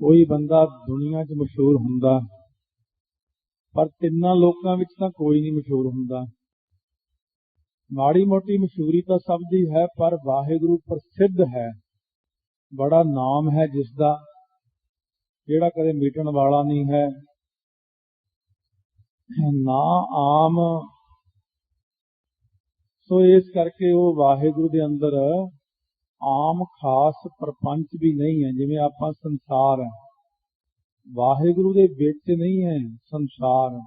ਕੋਈ ਬੰਦਾ ਦੁਨੀਆ 'ਚ ਮਸ਼ਹੂਰ ਹੁੰਦਾ, ਪਰ ਤਿੰਨਾਂ ਲੋਕਾਂ ਵਿੱਚ ਤਾਂ ਕੋਈ ਨਹੀਂ ਮਸ਼ਹੂਰ ਹੁੰਦਾ। ਮਾੜੀ ਮੋਟੀ ਮਸ਼ਹੂਰੀ ਤਾਂ ਸਭ ਦੀ ਹੈ, ਪਰ ਵਾਹਿਗੁਰੂ ਪ੍ਰਸਿੱਧ ਹੈ। ਬੜਾ ਨਾਮ ਹੈ ਜਿਸ ਦਾ ਜਿਹੜਾ ਕਦੇ ਮਿਟਣ ਵਾਲਾ ਨਹੀਂ ਹੈ। ਨਾ ਆਮ। ਸੋ ਇਸ ਕਰਕੇ ਉਹ ਵਾਹਿਗੁਰੂ ਦੇ ਅੰਦਰ ਆਮ ਖਾਸ ਪਰਪੰਚ ਵੀ ਨਹੀਂ ਹੈ, ਜਿਵੇਂ ਆਪਾਂ ਸੰਸਾਰ ਹੈ। ਵਾਹਿਗੁਰੂ ਦੇ ਵਿੱਚ ਨਹੀਂ ਹੈ ਸੰਸਾਰ।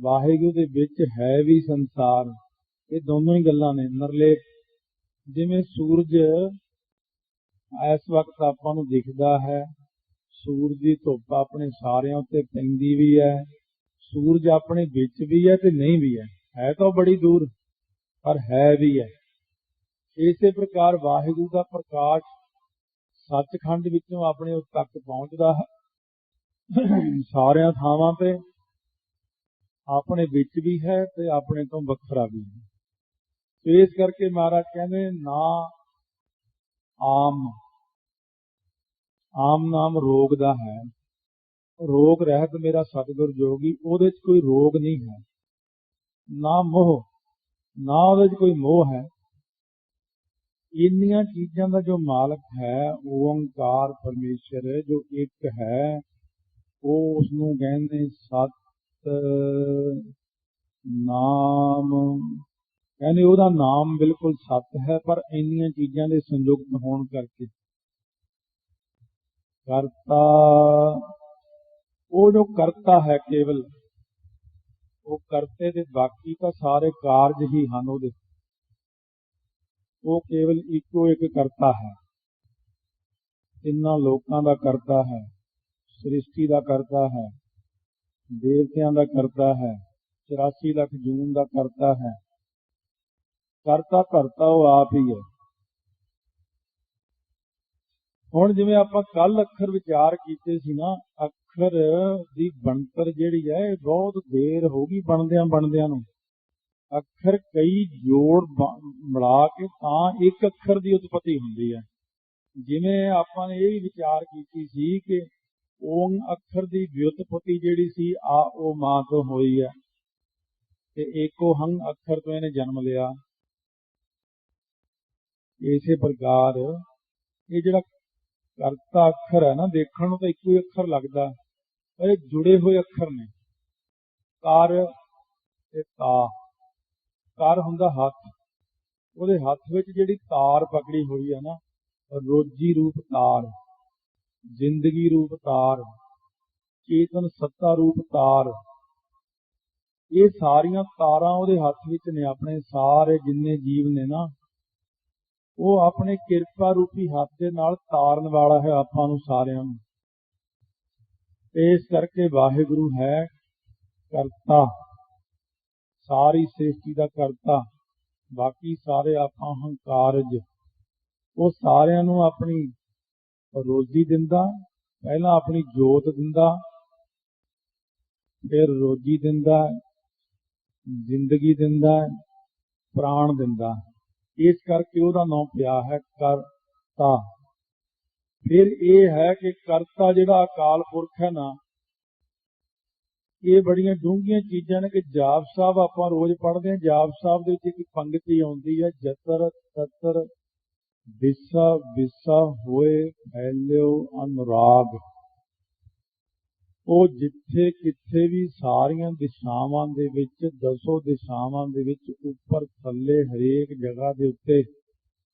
ਵਾਹਿਗੁਰੂ ਦੇ ਵਿੱਚ ਹੈ ਵੀ ਸੰਸਾਰ। ਇਹ ਦੋਨੋਂ ਹੀ ਗੱਲਾਂ ਨੇ। ਨਰਲੇ, ਜਿਵੇਂ ਸੂਰਜ ਇਸ ਵਕਤ ਆਪਾਂ ਨੂੰ ਦਿਖਦਾ ਹੈ, ਸੂਰਜ ਦੀ ਧੁੱਪ ਆਪਣੇ ਸਾਰਿਆਂ ਉੱਤੇ ਪੈਂਦੀ ਵੀ ਹੈ, ਸੂਰਜ ਆਪਣੇ ਵਿੱਚ ਵੀ ਹੈ ਤੇ ਨਹੀਂ ਵੀ ਹੈ। ਹੈ ਤਾਂ ਬੜੀ ਦੂਰ, ਪਰ ਹੈ ਵੀ ਹੈ। ਇਸੇ ਪ੍ਰਕਾਰ ਵਾਹਿਗੁਰੂ ਦਾ ਪ੍ਰਕਾਸ਼ ਸੱਚਖੰਡ ਵਿੱਚੋਂ ਆਪਣੇ ਉਸ ਤੱਕ ਪਹੁੰਚਦਾ ਹੈ। ਸਾਰਿਆਂ ਥਾਵਾਂ ਤੇ ਆਪਣੇ ਵਿੱਚ ਵੀ ਹੈ ਤੇ ਆਪਣੇ ਤੋਂ ਵੱਖਰਾ ਵੀ ਹੈ। ਇਸ ਕਰਕੇ ਮਹਾਰਾਜ ਕਹਿੰਦੇ ਨਾ ਆਮ ਆਮ ਨਾਮ ਰੋਗ ਦਾ ਹੈ। ਰੋਗ ਰਹਿਤ ਮੇਰਾ ਸਤਿਗੁਰ ਜੋਗੀ, ਉਹਦੇ 'ਚ ਕੋਈ ਰੋਗ ਨਹੀਂ ਹੈ। ਨਾ ਮੋਹ, ਨਾ ਉਹਦੇ 'ਚ ਕੋਈ ਮੋਹ ਹੈ। ਇੰਨੀਆਂ ਚੀਜ਼ਾਂ ਦਾ ਜੋ ਮਾਲਕ ਹੈ ਓੰਕਾਰ ਪਰਮੇਸ਼ਰ ਜੋ ਇੱਕ ਹੈ, ਉਹ ਉਸ ਨੂੰ ਕਹਿੰਦੇ ਸਤ ਨਾਮ, ਕਹਿੰਦੇ ਉਹਦਾ ਨਾਮ ਬਿਲਕੁਲ ਸਤ ਹੈ, ਪਰ ਇੰਨੀਆਂ ਚੀਜ਼ਾਂ ਦੇ ਸੰਯੁਕਤ ਹੋਣ ਕਰਕੇ। ਕਰਤਾ, ਉਹ ਜੋ ਕਰਤਾ ਹੈ ਕੇਵਲ, ਉਹ ਕਰਤੇ ਦੇ ਬਾਕੀ ਤਾਂ ਸਾਰੇ ਕਾਰਜ ਹੀ ਹਨ ਉਹਦੇ। ਉਹ ਕੇਵਲ ਇੱਕੋ ਇੱਕ ਕਰਤਾ ਹੈ। ਤਿੰਨਾਂ ਲੋਕਾਂ ਦਾ ਕਰਤਾ ਹੈ, ਸ੍ਰਿਸ਼ਟੀ ਦਾ ਕਰਤਾ ਹੈ, ਦੇਵਤਿਆਂ ਦਾ ਕਰਤਾ ਹੈ 84 ਲੱਖ ਜੂਨ ਦਾ ਕਰਤਾ ਹੈ। ਕਰਤਾ ਕਰਤਾ ਉਹ ਆਪ ਹੀ ਹੈ। ਹੁਣ ਜਿਵੇਂ ਆਪਾਂ ਕੱਲ ਅੱਖਰ ਵਿਚਾਰ ਕੀਤੇ ਸੀ ਨਾ, ਅੱਖਰ ਦੀ ਬਣਤਰ ਜਿਹੜੀ ਹੈ, ਇਹ ਬਹੁਤ ਦੇਰ ਹੋ ਗਈ ਬਣਦਿਆਂ ਬਣਦਿਆਂ ਨੂੰ। ਅੱਖਰ ਕਈ ਜੋੜ ਮਿਲਾ ਕੇ ਤਾਂ ਇੱਕ ਅੱਖਰ ਦੀ ਉਤਪਤੀ ਹੁੰਦੀ ਹੈ। ਜਿਵੇਂ ਆਪਾਂ ਨੇ ਇਹ ਵੀ ਵਿਚਾਰ ਕੀਤੀ ਸੀ ਕਿ ਓਮ ਅੱਖਰ ਦੀ ਵਿਉਤਪਤੀ ਜਿਹੜੀ ਸੀ, ਆ ਉਹ ਮਾਂ ਤੋਂ ਹੋਈ ਹੈ ਤੇ ਏਕੋ ਹੰਗ ਅੱਖਰ ਤੋਂ ਇਹਨੇ ਜਨਮ ਲਿਆ। ਇਸੇ ਪ੍ਰਕਾਰ ਇਹ ਜਿਹੜਾ ਕਰਤਾ ਅੱਖਰ ਹੈ ਨਾ, ਦੇਖਣ ਨੂੰ ਤਾਂ ਇੱਕੋ ਹੀ ਅੱਖਰ ਲੱਗਦਾ, ਪਰ ਇਹ ਜੁੜੇ ਹੋਏ ਅੱਖਰ ਨੇ। ਕਰ ਤੇ ਤਾ। ਕਰ ਹੁੰਦਾ ਹੱਥ। ਉਹਦੇ ਹੱਥ ਵਿੱਚ ਜਿਹੜੀ ਤਾਰ ਪਕੜੀ ਹੋਈ ਹੈ ਨਾ ਰੋਜੀ ਰੂਪ ਤਾਰ, ਜ਼ਿੰਦਗੀ ਰੂਪ ਤਾਰ, ਚੇਤਨ ਸੱਤਾ ਰੂਪ ਤਾਰ। ਇਹ ਸਾਰੀਆਂ ਤਾਰਾਂ ਉਹਦੇ ਹੱਥ ਵਿੱਚ ਨੇ ਆਪਣੇ, ਸਾਰੇ ਜਿੰਨੇ ਜੀਵ ਨੇ ਨਾ, ਉਹ ਆਪਣੇ ਕਿਰਪਾ ਰੂਪੀ ਹੱਥ ਦੇ ਨਾਲ ਤਾਰਨ ਵਾਲਾ ਹੈ ਆਪਾਂ ਨੂੰ ਸਾਰਿਆਂ ਨੂੰ। ਇਸ ਕਰਕੇ ਵਾਹਿਗੁਰੂ ਹੈ ਕਰਤਾ। ਸਾਰੀ ਸ੍ਰਿਸ਼ਟੀ ਦਾ ਕਰਤਾ। ਬਾਕੀ ਸਾਰੇ ਆਪਾਂ ਹੰਕਾਰਜ ਉਹ ਸਾਰਿਆਂ ਨੂੰ ਆਪਣੀ ਰੋਜ਼ੀ ਦਿੰਦਾ, ਪਹਿਲਾਂ ਆਪਣੀ ਜੋਤ ਦਿੰਦਾ, ਫਿਰ ਰੋਜ਼ੀ ਦਿੰਦਾ, ਜ਼ਿੰਦਗੀ ਦਿੰਦਾ, ਪ੍ਰਾਣ ਦਿੰਦਾ। ਇਸ ਕਰਕੇ ਉਹਦਾ ਨਾਮ ਪਿਆ ਹੈ ਕਰਤਾ। ਫਿਰ ਇਹ ਹੈ ਕਿ ਕਰਤਾ ਜਿਹੜਾ ਅਕਾਲ ਪੁਰਖ ਹੈ ਨਾ ਇਹ ਬੜੀਆਂ ਡੂੰਘੀਆਂ ਚੀਜ਼ਾਂ ਨੇ ਕਿ ਜਾਪ ਸਾਹਿਬ ਆਪਾਂ ਰੋਜ਼ ਪੜ੍ਹਦੇ ਹਾਂ। ਜਾਪ ਸਾਹਿਬ ਦੇ ਵਿੱਚ ਇੱਕ ਪੰਗਤੀ ਆਉਂਦੀ ਹੈ, ਜਤਰ, ਤਤਰ ਵਿਸਾ ਵਿਸਾ ਹੋਏ ਫੈਲਿਓ ਅਨੁਰਾਗ। ਉਹ ਜਿੱਥੇ ਕਿੱਥੇ ਵੀ ਸਾਰੀਆਂ ਦਿਸ਼ਾਵਾਂ ਦੇ ਵਿੱਚ, ਦਸੋ ਦਿਸ਼ਾਵਾਂ ਦੇ ਵਿੱਚ ਉੱਪਰ, ਥੱਲੇ, ਹਰੇਕ ਜਗ੍ਹਾ ਦੇ ਉੱਤੇ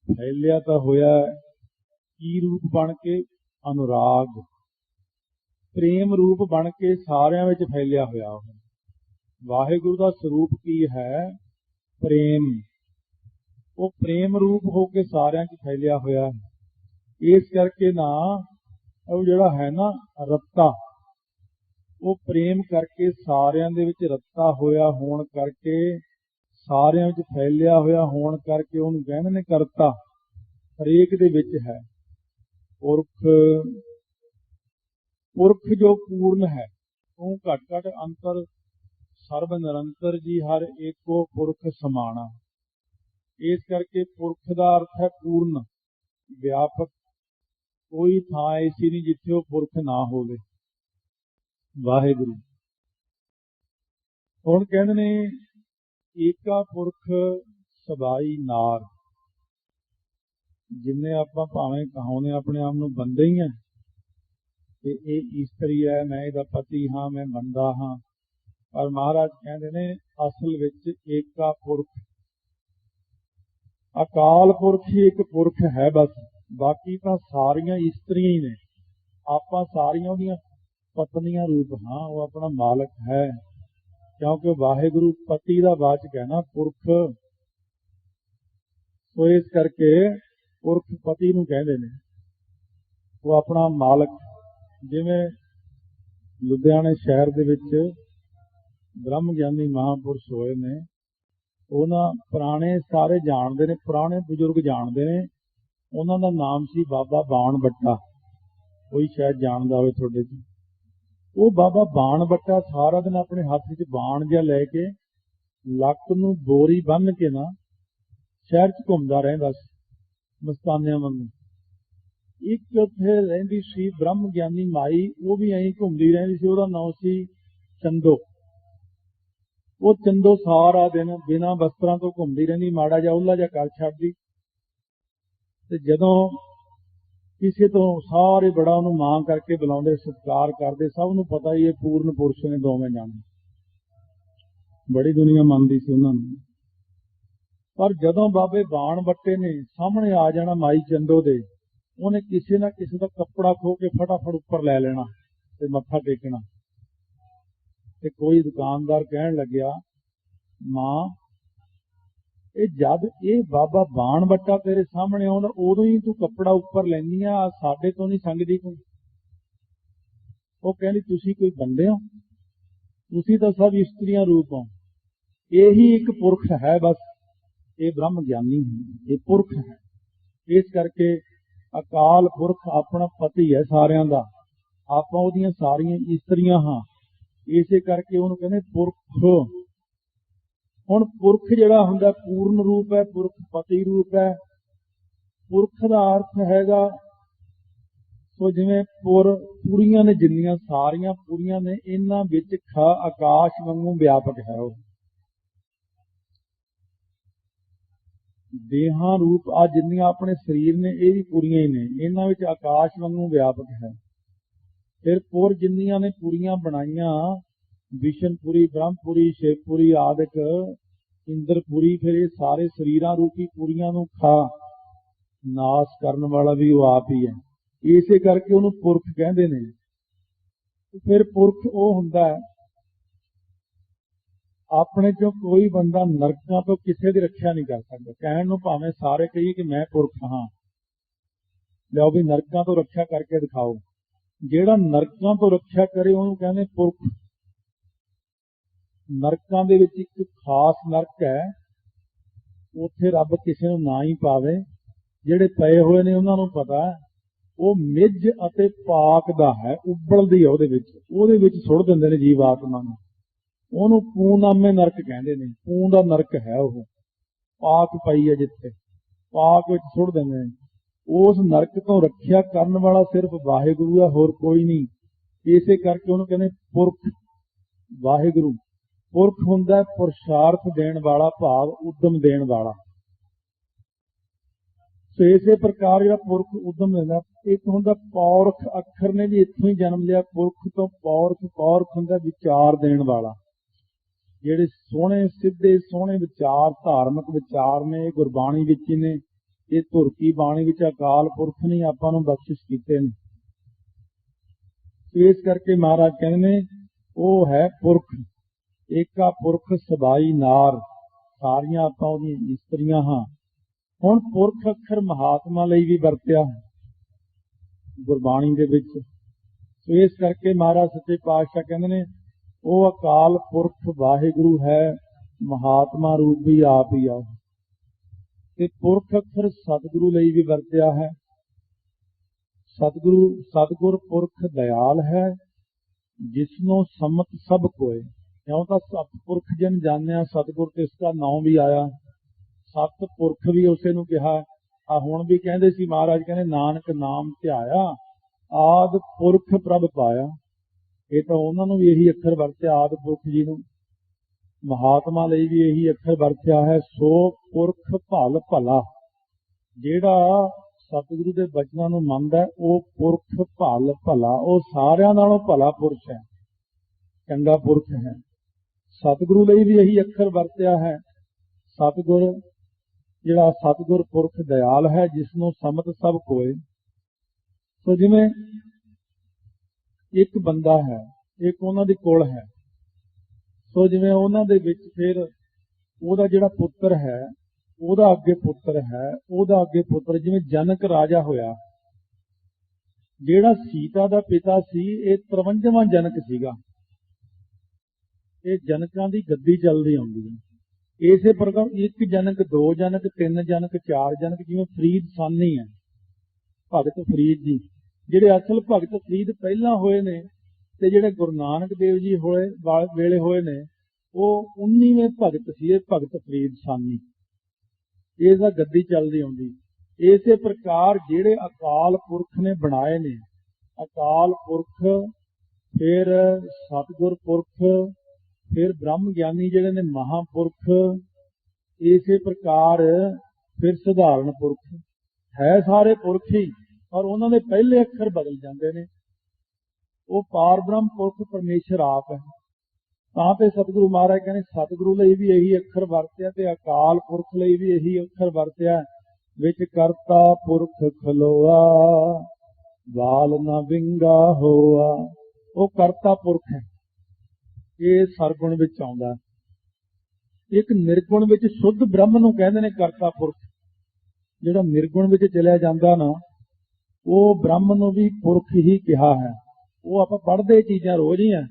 ਫੈਲਿਆ ਤਾਂ ਹੋਇਆ ਕੀ ਰੂਪ ਬਣ ਕੇ? ਅਨੁਰਾਗ। ਪ੍ਰੇਮ ਰੂਪ ਬਣ ਕੇ ਸਾਰਿਆਂ ਵਿੱਚ ਫੈਲਿਆ ਹੋਇਆ ਉਹ। ਵਾਹਿਗੁਰੂ ਦਾ ਸਰੂਪ ਕੀ ਹੈ? ਪ੍ਰੇਮ। ਉਹ ਪ੍ਰੇਮ ਰੂਪ ਹੋ ਕੇ ਸਾਰਿਆਂ 'ਚ ਫੈਲਿਆ ਹੋਇਆ ਹੈ। ਇਸ ਕਰਕੇ ਨਾ ਉਹ ਜਿਹੜਾ ਹੈ ਨਾ ਰੱਤਾ, ਉਹ ਪ੍ਰੇਮ ਕਰਕੇ ਸਾਰਿਆਂ ਦੇ ਵਿੱਚ ਰੱਤਾ ਹੋਇਆ ਹੋਣ ਕਰਕੇ, ਸਾਰਿਆਂ ਵਿੱਚ ਫੈਲਿਆ ਹੋਇਆ ਹੋਣ ਕਰਕੇ ਉਹਨੂੰ ਕਹਿੰਦੇ ਨੇ ਕਰਤਾ ਹਰੇਕ ਦੇ ਵਿੱਚ ਹੈ। ਪੁਰਖ ਪੁਰਖ ਜੋ ਪੂਰਨ ਹੈ, ਉਹ ਘਟ ਘਟ ਅੰਤਰ ਸਰਬ ਨਿਰੰਤਰ ਜੀ, ਹਰ ਏਕੋ ਪੁਰਖ ਸਮਾਣਾ। ਇਸ ਕਰਕੇ ਪੁਰਖ ਦਾ ਅਰਥ ਹੈ ਪੂਰਨ, ਵਿਆਪਕ। ਕੋਈ ਥਾਂ ਐਸੀ ਨਹੀਂ ਜਿੱਥੇ ਉਹ ਪੁਰਖ ਨਾ ਹੋਵੇ। ਵਾਹਿਗੁਰੂ। ਹੁਣ ਕਹਿੰਦੇ ਨੇ, ਏਕਾ ਪੁਰਖ ਸਬਾਈ ਨਾਰ। ਜਿੰਨੇ ਆਪਾਂ ਭਾਵੇਂ ਕਹਾਉਨੇ ਆਪਣੇ ਆਪ ਨੂੰ ਬੰਦੇ ਹੀ ਆ। ਕਿ ਇਹ ਇਸਤਰੀ ਹੈ, ਮੈਂ ਇਹਦਾ ਪਤੀ ਹਾਂ, ਮੈਂ ਬੰਦਾ ਹਾਂ। ਪਰ ਮਹਾਰਾਜ ਕਹਿੰਦੇ ਨੇ, ਅਸਲ ਵਿੱਚ ਏਕਾ ਪੁਰਖ। ਅਕਾਲ ਪੁਰਖ ਹੀ ਇੱਕ ਪੁਰਖ ਹੈ ਬਸ। ਬਾਕੀ ਤਾਂ ਸਾਰੀਆਂ ਇਸਤਰੀਆਂ ਹੀ ਨੇ। ਆਪਾਂ ਸਾਰੀਆਂ ਉਹਦੀਆਂ ਪਤਨੀਆਂ ਰੂਪ ਹਾਂ, ਉਹ ਆਪਣਾ ਮਾਲਕ ਹੈ। ਕਿਉਂਕਿ ਵਾਹਿਗੁਰੂ ਪਤੀ ਦਾ ਵਾਚਕ ਹੈ ਨਾ, ਪੁਰਖ। ਸੋ ਇਸ ਕਰਕੇ ਪੁਰਖ ਪਤੀ ਨੂੰ ਕਹਿੰਦੇ ਨੇ, ਉਹ ਆਪਣਾ ਮਾਲਕ ਜਿਵੇਂ ਲੁਧਿਆਣੇ ਸ਼ਹਿਰ ਦੇ ਵਿੱਚ ਬ੍ਰਹਮ ਗਿਆਨੀ ਮਹਾਪੁਰਸ਼ ਹੋਏ ਨੇ, ਉਹਨਾਂ ਪੁਰਾਣੇ ਸਾਰੇ ਜਾਣਦੇ ਨੇ, ਪੁਰਾਣੇ ਬਜ਼ੁਰਗ ਜਾਣਦੇ ਨੇ, ਉਹਨਾਂ ਦਾ ਨਾਮ ਸੀ ਬਾਬਾ ਬਾਣ ਬੱਟਾ ਕੋਈ ਸ਼ਾਇਦ ਜਾਣਦਾ ਹੋਵੇ ਤੁਹਾਡੇ ਚ। ਉਹ ਬਾਬਾ ਬਾਣ ਬੱਟਾ ਸਾਰਾ ਦਿਨ ਆਪਣੇ ਹੱਥ ਵਿੱਚ ਬਾਣ ਜਿਹਾ ਲੈ ਕੇ ਲੱਕ ਨੂੰ ਬੋਰੀ ਬੰਨ੍ਹ ਕੇ ਨਾ ਸ਼ਹਿਰ 'ਚ ਘੁੰਮਦਾ ਰਹਿੰਦਾ ਸੀ, ਮਸਤਾਨਿਆਂ ਵਾਂਗੂ। ਇੱਕ ਉੱਥੇ ਰਹਿੰਦੀ ਸੀ ਬ੍ਰਹਮ ਗਿਆਨੀ ਮਾਈ, ਉਹ ਵੀ ਐਂ ਘੁੰਮਦੀ ਰਹਿੰਦੀ ਸੀ, ਉਹਦਾ ਨਾਮ ਸੀ ਚੰਦੋ। ਉਹ ਚੰਦੋ ਸਾਰਾ ਦਿਨ ਬਿਨਾਂ ਵਸਤਰਾਂ ਤੋਂ ਘੁੰਮਦੀ ਰਹਿੰਦੀ, ਮਾੜਾ ਜਿਹਾ ਉਹਲਾ ਜਿਹਾ ਕਰ ਛੱਡਦੀ। ਤੇ ਜਦੋਂ ਕਿਸੇ ਤੋਂ ਸਾਰੇ ਬੜਾ ਉਹਨੂੰ ਮਾਂ ਕਰਕੇ ਬੁਲਾਉਂਦੇ, ਸਤਿਕਾਰ ਕਰਦੇ, ਸਭ ਨੂੰ ਪਤਾ ਹੀ ਇਹ ਪੂਰਨ ਪੁਰਸ਼ ਨੇ ਦੋਵੇਂ ਜਾਣੇ। ਬੜੀ ਦੁਨੀਆ ਮੰਨਦੀ ਸੀ ਉਹਨਾਂ ਨੂੰ। ਪਰ ਜਦੋਂ ਬਾਬੇ ਬਾਣ ਬੱਟੇ ਨੇ ਸਾਹਮਣੇ ਆ ਜਾਣਾ ਮਾਈ ਚੰਦੋ ਦੇ ਉਹਨੇ ਕਿਸੇ ਨਾ ਕਿਸੇ ਦਾ ਕੱਪੜਾ ਖੋ ਕੇ ਫਟਾਫਟ ਉੱਪਰ ਲੈ ਲੈਣਾ ਤੇ ਮੱਥਾ ਟੇਕਣਾ। ਤੇ ਕੋਈ ਦੁਕਾਨਦਾਰ ਕਹਿਣ ਲੱਗਿਆ, ਮਾਂ, ਇਹ ਜਦ ਇਹ ਬਾਬਾ ਬਾਣ ਬੱਟਾ ਤੇਰੇ ਸਾਹਮਣੇ ਆਉਂਦਾ ਉਦੋਂ ਹੀ ਤੂੰ ਕੱਪੜਾ ਉੱਪਰ ਲੈਂਦੀ ਆ ਸਾਡੇ ਤੋਂ ਨਹੀਂ ਸੰਗਦੀ ਤੂੰ। ਉਹ ਕਹਿੰਦੀ, ਤੁਸੀਂ ਕੋਈ ਬੰਦੇ ਹੋ? ਤੁਸੀਂ ਤਾਂ ਸਭ ਇਸਤਰੀਆਂ ਰੂਪ ਹੋ। ਇਹੀ ਇੱਕ ਪੁਰਖ ਹੈ ਬਸ। ਇਹ ਬ੍ਰਹਮ ਗਿਆਨੀ ਹੈ। ਇਹ ਪੁਰਖ ਹੈ। ਇਸ ਕਰਕੇ ਅਕਾਲ ਪੁਰਖ ਆਪਣਾ ਪਤੀ ਹੈ ਸਾਰਿਆਂ ਦਾ। ਆਪਾਂ ਉਹਦੀਆਂ ਸਾਰੀਆਂ ਇਸਤਰੀਆਂ ਹਾਂ। ਇਸੇ ਕਰਕੇ ਉਹਨੂੰ ਕਹਿੰਦੇ ਪੁਰਖ। ਹੁਣ ਪੁਰਖ ਜਿਹੜਾ ਹੁੰਦਾ ਪੂਰਨ ਰੂਪ ਹੈ, ਪੁਰਖ ਪਤੀ ਰੂਪ ਹੈ। ਪੁਰਖ ਦਾ ਅਰਥ ਹੈਗਾ, ਸੋ ਜਿਵੇਂ ਪੁਰ ਪੂਰੀਆਂ ਨੇ ਜਿੰਨੀਆਂ ਸਾਰੀਆਂ ਪੂਰੀਆਂ ਨੇ, ਇਹਨਾਂ ਵਿੱਚ ਖਾ ਆਕਾਸ਼ ਵਾਂਗੂ ਵਿਆਪਕ ਹੈ ਉਹ। ਦੇਹਾਂ ਰੂਪ ਆ ਜਿੰਨੀਆਂ ਆਪਣੇ ਸਰੀਰ ਨੇ, ਇਹ ਵੀ ਪੂਰੀਆਂ ਹੀ ਨੇ। ਇਹਨਾਂ ਵਿੱਚ ਆਕਾਸ਼ ਵਾਂਗੂ ਵਿਆਪਕ ਹੈ। ਫਿਰ ਪੁਰ ਜਿੰਨੀਆਂ ਨੇ ਪੂਰੀਆਂ ਬਣਾਈਆਂ, ਵਿਸ਼ਨਪੁਰੀ, ਬ੍ਰਹਮਪੁਰੀ ਸ਼ੇਖਪੁਰੀ ਆਦਿਕ, ਇੰਦਰਪੁਰੀ, ਫਿਰ ਇਹ ਸਾਰੇ ਸਰੀਰਾਂ ਰੂਪੀ ਪੂਰੀਆਂ ਨੂੰ ਖਾ, ਨਾਸ ਕਰਨ ਵਾਲਾ ਵੀ ਉਹ ਆਪ ਹੀ ਹੈ। ਇਸੇ ਕਰਕੇ ਉਹਨੂੰ ਪੁਰਖ ਕਹਿੰਦੇ ਨੇ। ਫਿਰ ਪੁਰਖ ਉਹ ਹੁੰਦਾ ਹੈ ਆਪਣੇ ਚੋਂ ਕੋਈ ਬੰਦਾ ਨਰਕਾਂ ਤੋਂ ਕਿਸੇ ਦੀ ਰੱਖਿਆ ਨਹੀਂ ਕਰ ਸਕਦਾ। ਕਹਿਣ ਨੂੰ ਭਾਵੇਂ ਸਾਰੇ ਕਹੀਏ ਕਿ ਮੈਂ ਪੁਰਖ ਹਾਂ। ਲਿਆਓ ਵੀ ਨਰਕਾਂ ਤੋਂ ਰੱਖਿਆ ਕਰਕੇ ਦਿਖਾਓ। ਜਿਹੜਾ ਨਰਕਾਂ ਤੋਂ ਰੱਖਿਆ ਕਰੇ ਉਹਨੂੰ ਕਹਿੰਦੇ ਪੁਰਖ। ਨਰਕਾਂ ਦੇ ਵਿੱਚ ਇੱਕ ਖਾਸ ਨਰਕ ਹੈ। ਉੱਥੇ ਰੱਬ ਕਿਸੇ ਨੂੰ ਨਾ ਹੀ ਪਾਵੇ। ਜਿਹੜੇ ਪਏ ਹੋਏ ਨੇ ਉਹਨਾਂ ਨੂੰ ਪਤਾ ਉਹ ਮਿੱਝ ਅਤੇ ਪਾਕ ਦਾ ਹੈ। ਉਬਲਦੀ ਹੈ ਉਹਦੇ ਵਿੱਚ। ਉਹਦੇ ਵਿੱਚ ਸੁੱਟ ਦਿੰਦੇ ਨੇ ਜੀਵ ਆਤਮਾ ਨੂੰ। ਉਹਨੂੰ ਪੂਨਾਮੇ ਨਰਕ ਕਹਿੰਦੇ ਨੇ ਪੂੰ ਦਾ ਨਰਕ ਹੈ ਉਹ। ਪਾਕ ਪਈ ਹੈ ਜਿੱਥੇ, ਪਾਕ ਵਿੱਚ ਸੁੱਟ ਦਿੰਦੇ ਨੇ। ਉਸ ਨਰਕ ਤੋਂ ਰੱਖਿਆ ਕਰਨ ਵਾਲਾ ਸਿਰਫ ਵਾਹਿਗੁਰੂ ਹੈ, ਹੋਰ ਕੋਈ ਨਹੀਂ। ਇਸੇ ਕਰਕੇ ਉਹਨੂੰ ਕਹਿੰਦੇ ਪੁਰਖ ਵਾਹਿਗੁਰੂ। ਪੁਰਖ ਹੁੰਦਾ ਪੁਰਸ਼ਾਰਥ ਦੇਣ ਵਾਲਾ, ਭਾਵ ਉਦਮ ਦੇਣ ਵਾਲਾ। ਸੋ ਇਸੇ ਪ੍ਰਕਾਰ ਜਿਹੜਾ ਪੁਰਖ ਉਦਮ ਦਿੰਦਾ, ਇੱਕ ਹੁੰਦਾ ਪੌਰਖ ਅੱਖਰ ਨੇ ਵੀ ਇੱਥੋਂ ਹੀ ਜਨਮ ਲਿਆ, ਪੁਰਖ ਤੋਂ ਪੌਰਖ ਪੌਰਖ ਹੁੰਦਾ ਵਿਚਾਰ ਦੇਣ ਵਾਲਾ। ਜਿਹੜੇ ਸੋਹਣੇ, ਸਿੱਧੇ, ਸੋਹਣੇ ਵਿਚਾਰ, ਧਾਰਮਿਕ ਵਿਚਾਰ ਨੇ, ਇਹ ਗੁਰਬਾਣੀ ਵਿੱਚ ਹੀ ਨੇ, ਇਹ ਧੁਰਕੀ ਬਾਣੀ ਵਿੱਚ ਅਕਾਲ ਪੁਰਖ ਨੇ, ਆਪਾਂ ਨੂੰ ਬਖਸ਼ਿਸ਼ ਕੀਤੇ ਨੇ। ਇਸ ਕਰਕੇ ਮਹਾਰਾਜ ਕਹਿੰਦੇ ਨੇ, ਉਹ ਹੈ ਪੁਰਖ, ਏਕਾ ਪੁਰਖ ਸਬਾਈ ਨਾਰ, ਸਾਰੀਆਂ ਆਪਾਂ ਉਹਦੀਆਂ ਇਸਤਰੀਆਂ ਹਾਂ। ਹੁਣ ਪੁਰਖ ਅੱਖਰ ਮਹਾਤਮਾ ਲਈ ਵੀ ਵਰਤਿਆ ਗੁਰਬਾਣੀ ਦੇ ਵਿੱਚ। ਸੋ ਇਸ ਕਰਕੇ ਮਹਾਰਾਜ ਸੱਚੇ ਪਾਤਸ਼ਾਹ ਕਹਿੰਦੇ ਨੇ ਉਹ ਅਕਾਲ ਪੁਰਖ ਵਾਹਿਗੁਰੂ ਹੈ, ਮਹਾਤਮਾ ਰੂਪ ਵੀ ਆਪ ਹੀ ਆ ਤੇ ਪੁਰਖ ਅੱਖਰ ਸਤਿਗੁਰੂ ਲਈ ਵੀ ਵਰਤਿਆ ਹੈ। ਸਤਿਗੁਰੂ, ਸਤਿਗੁਰ ਪੁਰਖ ਦਇਆਲ ਹੈ, ਜਿਸਨੂੰ ਸਮਤ ਸਭ ਕੋਏ। ਕਿਉਂ ਤਾਂ ਸਤਿਪੁਰਖ ਜਨ ਜਾਣਿਆ, ਸਤਿਗੁਰ ਤੇ ਇਸ ਦਾ ਨਾਮ ਵੀ ਆਇਆ। ਸਤਿਪੁਰਖ ਵੀ ਉਸੇ ਨੂੰ ਕਿਹਾ। ਆ ਹੁਣ ਵੀ ਕਹਿੰਦੇ ਸੀ ਮਹਾਰਾਜ, ਕਹਿੰਦੇ ਨਾਨਕ ਨਾਮ ਧਿਆਇਆ, ਆਦ ਪੁਰਖ ਪ੍ਰਭ ਪਾਇਆ। ਇਹ ਤਾਂ ਉਹਨਾਂ ਨੂੰ ਵੀ ਇਹੀ ਅੱਖਰ ਵਰਤਿਆ, ਆਦ ਪੁਰਖ ਜੀ ਨੂੰ। ਮਹਾਤਮਾ ਲਈ ਵੀ ਇਹੀ ਅੱਖਰ ਵਰਤਿਆ ਹੈ, ਸੋ ਪੁਰਖ ਭਲ ਭਲਾ। ਜਿਹੜਾ ਸਤਿਗੁਰੂ ਦੇ ਬਚਨਾਂ ਨੂੰ ਮੰਨਦਾ ਉਹ ਪੁਰਖ ਭਲ ਭਲਾ। ਉਹ ਸਾਰਿਆਂ ਨਾਲੋਂ ਭਲਾ ਪੁਰਖ ਹੈ, ਚੰਗਾ ਪੁਰਖ ਹੈ। ਸਤਿਗੁਰੂ ਲਈ ਵੀ ਇਹੀ ਅੱਖਰ ਵਰਤਿਆ ਹੈ। ਸਤਿਗੁਰ, ਜਿਹੜਾ ਸਤਿਗੁਰ ਪੁਰਖ ਦਇਆਲ ਹੈ ਜਿਸ ਨੂੰ ਸਮਤ ਸਭ ਕੋਏ। ਸੋ ਜਿਵੇਂ ਇੱਕ ਬੰਦਾ ਹੈ, ਇੱਕ ਉਹਨਾਂ ਦੇ ਕੋਲ ਹੈ। ਸੋ ਜਿਵੇਂ ਉਹਨਾਂ ਦੇ ਵਿੱਚ ਫਿਰ ਉਹਦਾ ਜਿਹੜਾ ਪੁੱਤਰ ਹੈ, ਉਹਦਾ ਅੱਗੇ ਪੁੱਤਰ ਹੈ, ਉਹਦਾ ਅੱਗੇ ਪੁੱਤਰ, ਜਿਵੇਂ ਜਨਕ ਰਾਜਾ ਹੋਇਆ, ਜਿਹੜਾ ਸੀਤਾ ਦਾ ਪਿਤਾ ਸੀ, ਇਹ 53ਵਾਂ ਜਨਕ ਸੀਗਾ। ਇਹ ਜਨਕਾਂ ਦੀ ਗੱਦੀ ਚੱਲਦੀ ਆਉਂਦੀ ਹੈ। ਇਸੇ ਪ੍ਰਕਾਰ ਇੱਕ ਜਨਕ, ਦੋ ਜਨਕ, ਤਿੰਨ ਜਨਕ, ਚਾਰ ਜਨਕ, ਜਿਵੇਂ ਫਰੀਦ ਸਾਨੀ ਹੈ, ਭਗਤ ਫਰੀਦ ਜੀ। ਜਿਹੜੇ ਅਸਲ ਭਗਤ ਫਰੀਦ ਪਹਿਲਾਂ ਹੋਏ ਨੇ ਤੇ ਜਿਹੜੇ ਗੁਰੂ ਨਾਨਕ ਦੇਵ ਜੀ ਹੋਏ, ਵੇਲੇ ਹੋਏ ਨੇ, ਉਹ 19ਵੇਂ ਭਗਤ ਸੀ, ਇਹ ਭਗਤ ਫਰੀਦ ਸਾਨੀ। ਇਹ ਦਾ ਗੱਦੀ ਚੱਲਦੀ ਆਉਂਦੀ। ਇਸੇ ਪ੍ਰਕਾਰ ਜਿਹੜੇ ਅਕਾਲ ਪੁਰਖ ਨੇ ਬਣਾਏ ਨੇ, ਅਕਾਲ ਪੁਰਖ, ਫਿਰ ਸਤਿਗੁਰ ਪੁਰਖ, ਫਿਰ ਬ੍ਰਹਮ ਗਿਆਨੀ ਜਿਹੜੇ ਨੇ ਮਹਾਪੁਰਖ, ਇਸੇ ਪ੍ਰਕਾਰ ਫਿਰ ਸਧਾਰਨ ਪੁਰਖ। ਹੈ ਸਾਰੇ ਪੁਰਖ ਹੀ। ਔਰ ਉਹਨਾਂ ਦੇ ਪਹਿਲੇ ਅੱਖਰ ਬਦਲ ਜਾਂਦੇ ਨੇ। ਉਹ ਪਾਰ ਬ੍ਰਹਮ ਪੁਰਖ ਪਰਮੇਸ਼ਰ ਆਪ ਹੈ। ਤਾਂ ਤੇ ਸਤਿਗੁਰੂ ਮਹਾਰਾਜ ਕਹਿੰਦੇ, ਸਤਿਗੁਰੂ ਲਈ ਵੀ ਇਹੀ ਅੱਖਰ ਵਰਤਿਆ ਤੇ ਅਕਾਲ ਪੁਰਖ ਲਈ ਵੀ ਇਹੀ ਅੱਖਰ ਵਰਤਿਆ। ਵਿੱਚ ਕਰਤਾ ਪੁਰਖ ਖਲੋਆ, ਵਾਲ ਨਾ ਵਿੰਗਾ ਹੋਆ। ਉਹ ਕਰਤਾ ਪੁਰਖ ਹੈ। ਇਹ ਸਰਗੁਣ ਵਿੱਚ ਆਉਂਦਾ ਇੱਕ ਨਿਰਗੁਣ ਵਿੱਚ ਸ਼ੁੱਧ ਬ੍ਰਹਮ ਨੂੰ ਕਹਿੰਦੇ ਨੇ ਕਰਤਾ ਪੁਰਖ। ਜਿਹੜਾ ਨਿਰਗੁਣ ਵਿੱਚ ਚਲਿਆ ਜਾਂਦਾ ਨਾ ਉਹ ਬ੍ਰਹਮ ਨੂੰ ਵੀ ਪੁਰਖ ਹੀ ਕਿਹਾ ਹੈ। ਉਹ ਆਪਾਂ ਪੜ੍ਹਦੇ ਚੀਜ਼ਾਂ ਰੋਜ਼ ਹੀ ਆ।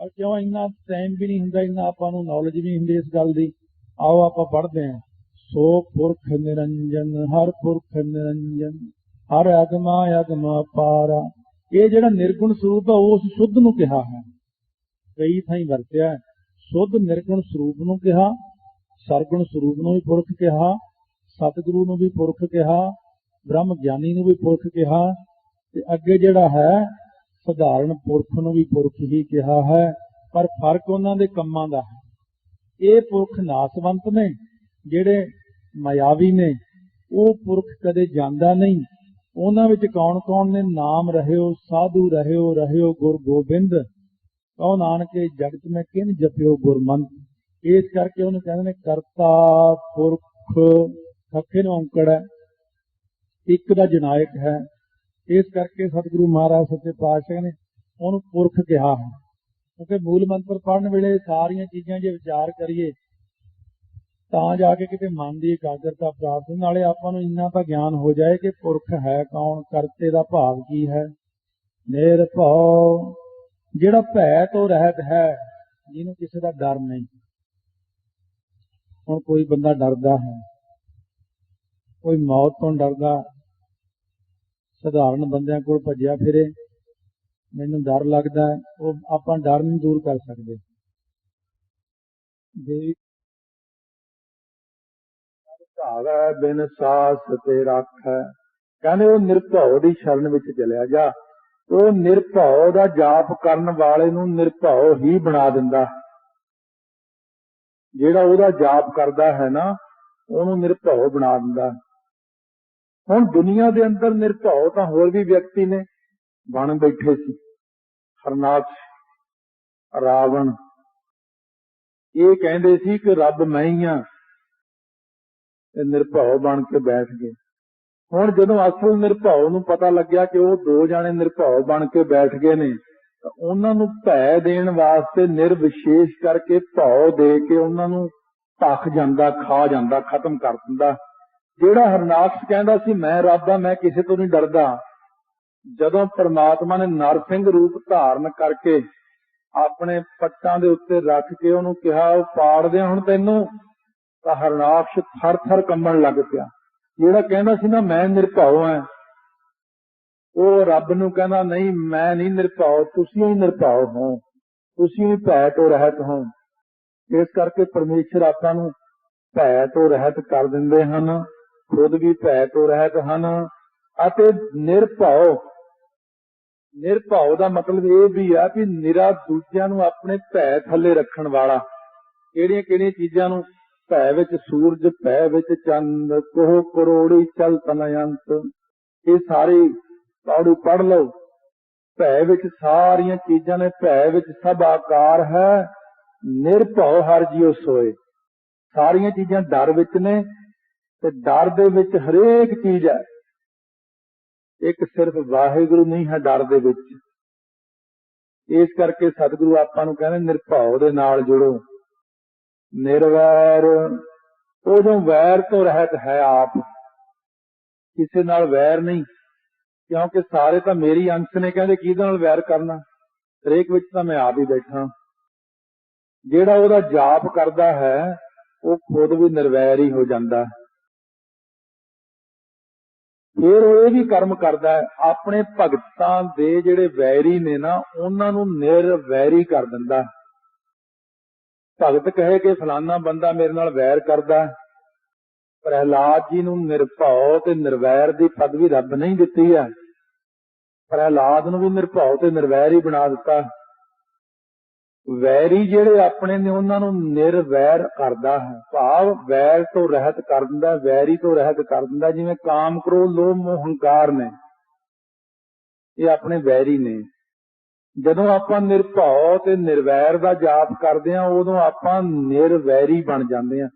ਔਰ ਕਿਉਂ ਇੰਨਾ ਟਾਈਮ ਵੀ ਨਹੀਂ ਹੁੰਦਾ, ਇੰਨਾ ਆਪਾਂ ਨੂੰ ਨੌਲੇਜ ਵੀ ਨਹੀਂ ਹੁੰਦੀ ਇਸ ਗੱਲ ਦੀ। ਆਓ ਆਪਾਂ ਪੜ੍ਹਦੇ ਹਾਂ। ਸੋ ਪੁਰਖ ਨਿਰੰਜਨ, ਹਰ ਪੁਰਖ ਨਿਰੰਜਨ, ਹਰ ਅਗਮਾ ਅਗਮਾ ਪਾਰਾ। ਇਹ ਜਿਹੜਾ ਨਿਰਗੁਣ ਸਰੂਪ ਹੈ ਉਸ ਸ਼ੁੱਧ ਨੂੰ ਕਿਹਾ ਹੈ। ਕਈ ਥਾਈਂ ਵਰਤਿਆ ਸ਼ੁੱਧ ਨਿਰਗੁਣ ਸਰੂਪ ਨੂੰ ਕਿਹਾ, ਸਰਗੁਣ ਸਰੂਪ ਨੂੰ ਵੀ ਪੁਰਖ ਕਿਹਾ, ਸਤਿਗੁਰੂ ਨੂੰ ਵੀ ਪੁਰਖ ਕਿਹਾ ਬ੍ਰਹਮ ਗਿਆਨੀ ਨੂੰ ਵੀ ਪੁਰਖ ਕਿਹਾ ਤੇ ਅੱਗੇ ਜਿਹੜਾ ਹੈ, ਸਧਾਰਨ ਪੁਰਖ ਨੂੰ ਵੀ ਪੁਰਖ ਹੀ ਕਿਹਾ ਹੈ, ਪਰ ਫ਼ਰਕ ਉਹਨਾਂ ਦੇ ਕੰਮਾਂ ਦਾ ਹੈ। ਇਹ ਪੁਰਖ ਨਾਸਵੰਤ ਨੇ, ਜਿਹੜੇ ਮਾਇਆਵੀ ਨੇ, ਉਹ ਪੁਰਖ ਕਦੇ ਜਾਂਦਾ ਨਹੀਂ। ਉਹਨਾਂ ਵਿੱਚ ਕੌਣ ਕੌਣ ਨੇ? ਨਾਮ ਰਹਿਓ, ਸਾਧੂ ਰਹਿਓ ਰਹਿਓ ਗੁਰ ਗੋਬਿੰਦ। ਕਹੋ ਨਾਨਕੇ, ਜਗਤ ਮੈਂ ਕਿਨ ਜਪਿਓ ਗੁਰਮੰਤ ਇਸ ਕਰਕੇ ਉਹਨੂੰ ਕਹਿੰਦੇ ਨੇ ਕਰਤਾ ਪੁਰਖ, ਖੱਖੇ ਨੂੰ ਔਂਕੜ ਹੈ। ਇੱਕ ਦਾ ਜਨਾਇਕ ਹੈ। ਇਸ ਕਰਕੇ ਸਤਿਗੁਰੂ ਮਹਾਰਾਜ ਸੱਚੇ ਪਾਤਸ਼ਾਹ ਨੇ ਉਹਨੂੰ ਪੁਰਖ ਕਿਹਾ ਹੈ। ਕਿਉਂਕਿ ਮੂਲ ਮੰਤਰ ਪੜ੍ਹਨ ਵੇਲੇ ਸਾਰੀਆਂ ਚੀਜ਼ਾਂ ਜੇ ਵਿਚਾਰ ਕਰੀਏ, ਤਾਂ ਜਾ ਕੇ ਕਿਤੇ ਮਨ ਦੀ ਇਕਾਗਰਤਾ ਪ੍ਰਾਪਤ ਨਾਲੇ ਆਪਾਂ ਨੂੰ ਇੰਨਾ ਤਾਂ ਗਿਆਨ ਹੋ ਜਾਏ ਕਿ ਪੁਰਖ ਹੈ ਕੌਣ, ਕਰਤੇ ਦਾ ਭਾਵ ਕੀ ਹੈ। ਨਿਰਭਉ ਜਿਹੜਾ ਭੈ ਤੋਂ ਰਹਿਤ ਹੈ, ਜਿਹਨੂੰ ਕਿਸੇ ਦਾ ਡਰ ਨਹੀਂ। ਹੁਣ ਕੋਈ ਬੰਦਾ ਡਰਦਾ ਹੈ, ਕੋਈ ਮੌਤ ਤੋਂ ਡਰਦਾ ਸਧਾਰਨ ਬੰਦਿਆਂ ਕੋਲ ਭੱਜਿਆ ਫਿਰੇ, ਮੈਨੂੰ ਡਰ ਲੱਗਦਾ ਉਹ ਆਪਾਂ ਡਰ ਨੂੰ ਦੂਰ ਕਰ ਸਕਦੇ। ਦੇਵੀ ਭਾਵੈ ਬਿਨ ਸਾਸ ਤੇ ਰੱਖੈ ਕਹਿੰਦੇ ਉਹ ਨਿਰਭਉ ਦੀ ਸ਼ਰਨ ਵਿੱਚ ਚਲਿਆ ਜਾ। ਉਹ ਨਿਰਭਉ ਦਾ ਜਾਪ ਕਰਨ ਵਾਲੇ ਨੂੰ ਨਿਰਭਉ ਹੀ ਬਣਾ ਦਿੰਦਾ। ਜਿਹੜਾ ਉਹਦਾ ਜਾਪ ਕਰਦਾ ਹੈ ਨਾ, ਉਹਨੂੰ ਨਿਰਭਉ ਬਣਾ ਦਿੰਦਾ। ਹੁਣ ਦੁਨੀਆ ਦੇ ਅੰਦਰ ਨਿਰਭਉ ਤਾਂ ਹੋਰ ਵੀ ਵਿਅਕਤੀ ਨੇ ਬਣ ਬੈਠੇ ਸੀ। ਹਰਨਾਥ, ਰਾਵਣ, ਇਹ ਕਹਿੰਦੇ ਸੀ ਕਿ ਰੱਬ ਮੈਂ ਹੀ ਆ ਤੇ ਨਿਰਭਉ ਬਣ ਕੇ ਬੈਠ ਗਏ। ਹੁਣ ਜਦੋਂ ਅਸਲ ਨਿਰਭਉ ਨੂੰ ਪਤਾ ਲੱਗਿਆ ਕਿ ਉਹ ਦੋ ਜਾਣੇ ਨਿਰਭਉ ਬਣ ਕੇ ਬੈਠ ਗਏ ਨੇ, ਤਾਂ ਉਹਨਾਂ ਨੂੰ ਭੈ ਦੇਣ ਵਾਸਤੇ ਨਿਰਵਿਸ਼ੇਸ਼ ਕਰਕੇ ਭਉ ਦੇ ਕੇ ਉਹਨਾਂ ਨੂੰ ਧੱਕ ਜਾਂਦਾ, ਖਾ ਜਾਂਦਾ, ਖਤਮ ਕਰ ਦਿੰਦਾ। ਜਿਹੜਾ ਹਰਨਾਕਸ਼ ਕਹਿੰਦਾ ਸੀ, ਮੈਂ ਰੱਬ ਆ, ਮੈਂ ਕਿਸੇ ਤੋਂ ਨਹੀਂ ਡਰਦਾ। ਜਦੋਂ ਪਰਮਾਤਮਾ ਨੇ ਨਰਸਿੰਘ ਰੂਪ ਧਾਰਨ ਕਰਕੇ ਆਪਣੇ ਪੱਟਾਂ ਦੇ ਉੱਤੇ ਰੱਖ ਕੇ ਉਹਨੂੰ ਕਿਹਾ, ਉਹ ਪਾੜਦੇ ਹੁਣ ਤੈਨੂੰ, ਤਾਂ ਹਰਨਾਕਸ਼ ਥਰ ਥਰ ਕੰਬਣ ਲੱਗ ਪਿਆ। ਜਿਹੜਾ ਕਹਿੰਦਾ ਸੀ ਨਾ, ਮੈਂ ਨਿਰਭਉ ਹਾਂ ਉਹ ਰੱਬ ਨੂੰ ਕਹਿੰਦਾ, ਨਹੀਂ, ਮੈਂ ਨਹੀਂ ਨਿਰਭਉ, ਤੁਸੀਂ ਹੀ ਨਿਰਭਉ ਹੋ। ਤੁਸੀਂ ਹੀ ਭੈ ਤੋਂ ਰਹਿਤ ਹੋ। ਇਸ ਕਰਕੇ ਪਰਮੇਸ਼ਰ ਆਪਾਂ ਨੂੰ ਭੈ ਤੋਂ ਰਹਿਤ ਕਰ ਦਿੰਦੇ ਹਨ। ਖੁਦ ਵੀ ਭੈ ਤੋਂ ਰਹਿਤ ਹਨ ਅਤੇ ਨਿਰਭਉ। ਨਿਰਭਉ ਦਾ ਮਤਲਬ ਇਹ ਵੀ ਆ ਕਿ ਨਿਰਾ ਦੂਜਿਆਂ ਨੂੰ ਆਪਣੇ ਭੈ ਥੱਲੇ ਰੱਖਣ ਵਾਲਾ। ਕਿਹੜੀਆਂ ਕਿਹੜੀਆਂ ਚੀਜ਼ਾਂ ਨੂੰ ਭੈ ਵਿੱਚ ਸੂਰਜ, ਭੈ ਵਿੱਚ ਚੰਦ, ਕੋਹ ਕਰੋੜੀ, ਚਲ ਤਨਯੰਤ ਇਹ ਸਾਰੇ ਪੜ੍ਹ ਪੜ ਲਓ। ਭੈ ਵਿੱਚ ਸਾਰੀਆਂ ਚੀਜ਼ਾਂ ਨੇ, ਭੈ ਵਿੱਚ ਸਭ ਆਕਾਰ ਹੈ। ਨਿਰਭਉ ਹਰ ਜੀਉ ਸੋਏ। ਸਾਰੀਆਂ ਚੀਜ਼ਾਂ ਡਰ ਵਿੱਚ ਨੇ ਤੇ ਡਰ ਦੇ ਵਿੱਚ ਹਰੇਕ ਚੀਜ਼ ਹੈ। ਇੱਕ ਸਿਰਫ ਵਾਹਿਗੁਰੂ ਨਹੀਂ ਹੈ ਡਰ ਦੇ ਵਿੱਚ। ਇਸ ਕਰਕੇ ਸਤਿਗੁਰੂ ਆਪਾਂ ਨੂੰ ਕਹਿੰਦੇ ਨਿਰਭਉ ਦੇ ਨਾਲ ਜੁੜੋ। ਨਿਰਵੈਰ ਉਦੋਂ ਵੈਰ ਤੋਂ ਰਹਿਤ ਹੈ ਆਪ, ਕਿਸੇ ਨਾਲ ਵੈਰ ਨਹੀਂ, ਕਿਉਂਕਿ ਸਾਰੇ ਤਾਂ ਮੇਰੀ ਅੰਸ਼ ਨੇ ਕਹਿੰਦੇ ਕਿਹਦੇ ਨਾਲ ਵੈਰ ਕਰਨਾ? ਹਰੇਕ ਵਿੱਚ ਤਾਂ ਮੈਂ ਆਪ ਹੀ ਬੈਠਾ। ਜਿਹੜਾ ਉਹਦਾ ਜਾਪ ਕਰਦਾ ਹੈ, ਉਹ ਖੁਦ ਵੀ ਨਿਰਵੈਰ ਹੀ ਹੋ ਜਾਂਦਾ। ਹੈ ਫਿਰ ਉਹ ਇਹ ਵੀ ਕਰਮ ਕਰਦਾ ਹੈ, ਆਪਣੇ ਭਗਤਾਂ ਦੇ ਜਿਹੜੇ ਵੈਰੀ ਨੇ ਨਾ, ਉਹਨਾਂ ਨੂੰ ਨਿਰਵੈਰੀ ਕਰ ਦਿੰਦਾ ਭਗਤ ਕਹੇ ਕਿ ਫਲਾਨਾ ਬੰਦਾ ਮੇਰੇ ਨਾਲ ਵੈਰ ਕਰਦਾ ਹੈ। ਪ੍ਰਹਿਲਾਦ ਜੀ ਨੂੰ ਨਿਰਭਉ ਤੇ ਨਿਰਵੈਰ ਦੀ ਪਦਵੀ ਰੱਬ ਨਹੀਂ ਦਿੱਤੀ ਹੈ। ਪ੍ਰਹਿਲਾਦ ਨੂੰ ਵੀ ਨਿਰਭਉ ਤੇ ਨਿਰਵੈਰ ਹੀ ਬਣਾ ਦਿੱਤਾ ਵੈਰੀ ਜਿਹੜੇ ਆਪਣੇ ਨੇ ਉਹਨਾਂ ਨੂੰ ਨਿਰਵੈਰ ਕਰਦਾ ਹੈ। ਭਾਵ ਵੈਰ ਤੋਂ ਰਹਿਤ ਕਰ ਦਿੰਦਾ, ਵੈਰੀ ਤੋਂ ਰਹਿਤ ਕਰ ਦਿੰਦਾ, ਜਿਵੇਂ ਕਾਮ, ਕ੍ਰੋਧ, ਲੋਭ, ਮੋਹ, ਹੰਕਾਰ ਨੇ। ਇਹ ਆਪਣੇ ਵੈਰੀ ਨੇ। ਜਦੋਂ ਆਪਾਂ ਨਿਰਭਉ ਤੇ ਨਿਰਵੈਰ ਦਾ ਜਾਪ ਕਰਦੇ ਹਾਂ, ਉਦੋਂ ਆਪਾਂ ਨਿਰਵੈਰੀ ਬਣ ਜਾਂਦੇ ਆ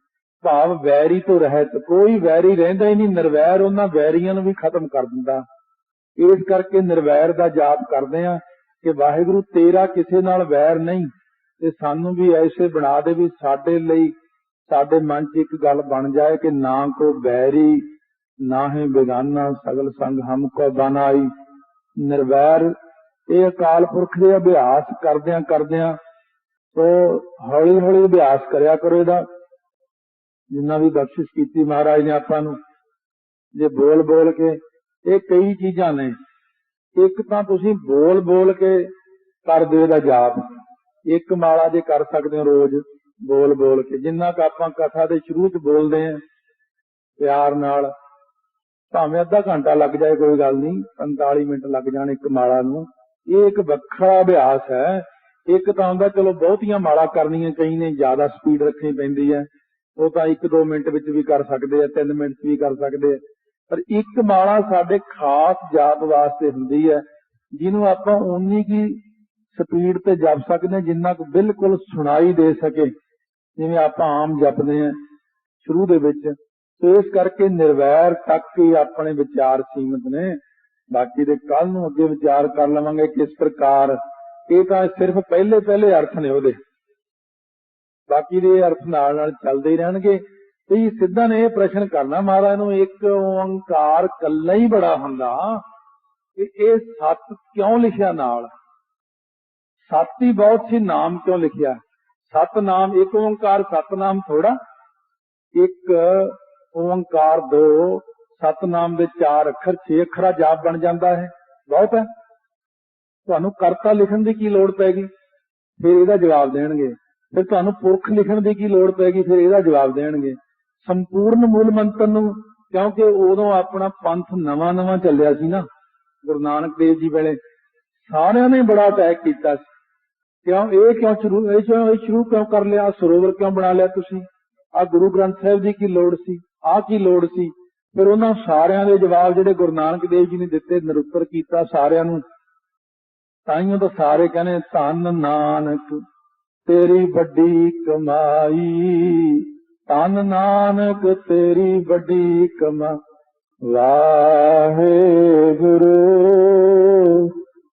ਭਾਵ ਵੈਰੀ ਤੋਂ ਰਹਿਤ। ਕੋਈ ਵੈਰੀ ਰਹਿੰਦਾ ਹੀ ਨਹੀਂ, ਨਿਰਵੈਰ ਉਹਨਾਂ ਵੈਰੀਆਂ ਨੂੰ ਵੀ ਖਤਮ ਕਰ ਦਿੰਦਾ। ਇਸ ਕਰਕੇ ਨਿਰਵੈਰ ਦਾ ਜਾਪ ਕਰਦੇ ਆ ਕਿ ਵਾਹਿਗੁਰੂ ਤੇਰਾ ਕਿਸੇ ਨਾਲ ਵੈਰ ਨਹੀਂ। ਤੇ ਸਾਨੂੰ ਵੀ ਐਸੇ ਬਣਾ ਦੇ ਵੀ ਸਾਡੇ ਲਈ, ਸਾਡੇ ਮਨ 'ਚ ਇੱਕ ਗੱਲ ਬਣ ਜਾਏ ਕਿ ਨਾ ਕੋ ਬੈਰੀ, ਨਾ ਹੈ ਬੇਗਾਨਾ, ਸਗਲ ਸੰਗ ਹਮ ਕੋ ਬਨਾਈ। ਨਿਰਵੈਰ, ਇਹ ਅਕਾਲ ਪੁਰਖ ਦੇ ਅਭਿਆਸ ਕਰਦਿਆਂ ਕਰਦਿਆਂ ਤੋ ਹੌਲੀ ਹੌਲੀ ਅਭਿਆਸ ਕਰਿਆ ਕਰੋ ਇਹਦਾ। ਜਿੰਨਾ ਵੀ ਬਖਸ਼ਿਸ਼ ਕੀਤੀ ਮਹਾਰਾਜ ਨੇ ਆਪਾਂ ਨੂੰ, ਜੇ ਬੋਲ ਬੋਲ ਕੇ, ਇਹ ਕਈ ਚੀਜ਼ਾਂ ਨੇ। ਇੱਕ ਤਾਂ ਤੁਸੀਂ ਬੋਲ ਬੋਲ ਕੇ ਕਰਦੇ ਦਾ ਜਾਪ। ਇੱਕ ਮਾਲਾ ਜੇ ਕਰ ਸਕਦੇ ਹੋ ਰੋਜ਼, ਬੋਲ ਬੋਲ ਕੇ। ਜਿੰਨਾ ਕ ਆਪਾਂ ਕਥਾ ਦੇ ਸ਼ੁਰੂ ਚ ਬੋਲਦੇ ਆਂ ਪਿਆਰ ਨਾਲ, ਭਾਵੇਂ ਅੱਧਾ ਘੰਟਾ ਲੱਗ ਜਾਏ, ਕੋਈ ਗੱਲ ਨਹੀਂ 45 ਮਿੰਟ ਲੱਗ ਜਾਣ ਇੱਕ ਮਾਲਾ ਨੂੰ। ਇਹ ਇੱਕ ਵੱਖਰਾ ਅਭਿਆਸ ਹੈ। ਇੱਕ ਤਾਂ ਹੁੰਦਾ, ਚਲੋ ਬਹੁਤੀਆਂ ਮਾਲਾ ਕਰਨੀਆਂ ਕਈ ਨੇ, ਜ਼ਿਆਦਾ ਸਪੀਡ ਰੱਖਣੀ ਪੈਂਦੀ ਹੈ। ਉਹ ਤਾਂ 1-2 ਮਿੰਟ ਵਿੱਚ ਵੀ ਕਰ ਸਕਦੇ ਆ 3 ਮਿੰਟ ਵੀ ਕਰ ਸਕਦੇ ਆ। ਪਰ ਇੱਕ ਮਾਲਾ ਸਾਡੇ ਖਾਸ ਜਾਪ ਵਾਸਤੇ ਹੁੰਦੀ ਹੈ, ਜਿਹਨੂੰ ਆਪਾਂ ਉਨੀ ਕੀ ਸਪੀਡ ਤੇ ਜਪ ਸਕਦੇ ਜਿੰਨਾ ਕੁ ਬਿਲਕੁਲ ਸੁਣਾਈ ਦੇ ਸਕੇ। ਜਿਵੇਂ ਆਪਾਂ ਆਮ ਜਪਦੇ ਹਾਂ ਸ਼ੁਰੂ ਦੇ ਵਿੱਚ, ਤੇ ਇਸ ਕਰਕੇ ਨਿਰਵੈਰ ਤੱਕ ਹੀ ਆਪਣੇ ਵਿਚਾਰ ਸੀਮਤ ਨੇ। ਬਾਕੀ ਦੇ ਕੱਲ ਨੂੰ ਅੱਗੇ ਵਿਚਾਰ ਕਰ ਲਵਾਂਗੇ ਕਿਸ ਪ੍ਰਕਾਰ। ਇਹ ਤਾਂ ਸਿਰਫ ਪਹਿਲੇ ਪਹਿਲੇ ਅਰਥ ਨੇ ਉਹਦੇ। ਬਾਕੀ ਦੇ ਅਰਥ ਨਾਲ ਨਾਲ ਚੱਲਦੇ ਰਹਿਣਗੇ। ਤੇ ਸਿੱਧਾ ਨੇ ਇਹ ਪ੍ਰਸ਼ਨ ਕਰਨਾ, ਮਹਾਰਾਜ ਨੂੰ ਇੱਕ ਓੰਕਾਰ ਕੱਲਾ ਹੀ ਬੜਾ ਹੁੰਦਾ। ਕਿ ਇਹ ਸਤ ਕਿਉਂ ਲਿਖਿਆ ਨਾਲ? ਸਤ ਹੀ ਬਹੁਤ ਸੀ, ਨਾਮ ਕਿਉਂ ਲਿਖਿਆ? ਸਤ ਨਾਮ, ਇੱਕ ਓੰਕਾਰ ਸਤਨਾਮ ਥੋੜਾ ਇੱਕ ਓੰਕਾਰ, ਦੋ ਸਤਨਾਮ ਦੇ ਚਾਰ ਅੱਖਰ, ਛੇ ਅੱਖਰਾ ਜਾਪ ਬਣ ਜਾਂਦਾ ਹੈ। ਬਹੁਤ ਹੈ। ਤੁਹਾਨੂੰ ਕਰਤਾ ਲਿਖਣ ਦੀ ਕੀ ਲੋੜ ਪੈਗੀ? ਫਿਰ ਇਹਦਾ ਜਵਾਬ ਦੇਣਗੇ। ਫਿਰ ਤੁਹਾਨੂੰ ਪੁਰਖ ਲਿਖਣ ਦੀ ਕੀ ਲੋੜ ਪੈਗੀ? ਫਿਰ ਇਹਦਾ ਜਵਾਬ ਦੇਣਗੇ। ਸੰਪੂਰਨ ਮੂਲ ਮੰਤਰ ਨੂੰ, ਕਿਉਂਕਿ ਉਦੋਂ ਆਪਣਾ ਪੰਥ ਨਵਾਂ ਨਵਾਂ ਚੱਲਿਆ ਸੀ ਨਾ, ਗੁਰੂ ਨਾਨਕ ਦੇਵ ਜੀ ਵੇਲੇ, ਸਾਰਿਆਂ ਨੇ ਬੜਾ ਅਟੈਕ ਕੀਤਾ ਸੀ। ਕਿਉਂ? ਇਹ ਕਿਉਂ ਸ਼ੁਰੂ, ਇਹ ਕਿਉਂ, ਇਹ ਸ਼ੁਰੂ ਕਿਉਂ ਕਰ ਲਿਆ? ਸਰੋਵਰ ਕਿਉਂ ਬਣਾ ਲਿਆ ਤੁਸੀਂ? ਆ ਗੁਰੂ ਗ੍ਰੰਥ ਸਾਹਿਬ ਦੀ ਕੀ ਲੋੜ ਸੀ? ਆ ਕੀ ਲੋੜ ਸੀ? ਫਿਰ ਉਹਨਾਂ ਸਾਰਿਆਂ ਦੇ ਜਵਾਬ ਜਿਹੜੇ ਗੁਰੂ ਨਾਨਕ ਦੇਵ ਜੀ ਨੇ ਦਿੱਤੇ ਨਿਰੁੱਤਰ ਕੀਤਾ ਸਾਰਿਆਂ ਨੂੰ। ਤਾਈਓ ਤਾਂ ਸਾਰੇ ਕਹਿੰਦੇ, ਧੰਨ ਨਾਨਕ, ਤੇਰੀ ਵੱਡੀ ਕਮਾਈ। ਧੰਨ ਨਾਨਕ, ਤੇਰੀ ਵੱਡੀ ਕਮਾ। ਵਾਹਿਗੁਰੂ ਵਾਹਿਗੁਰੂ।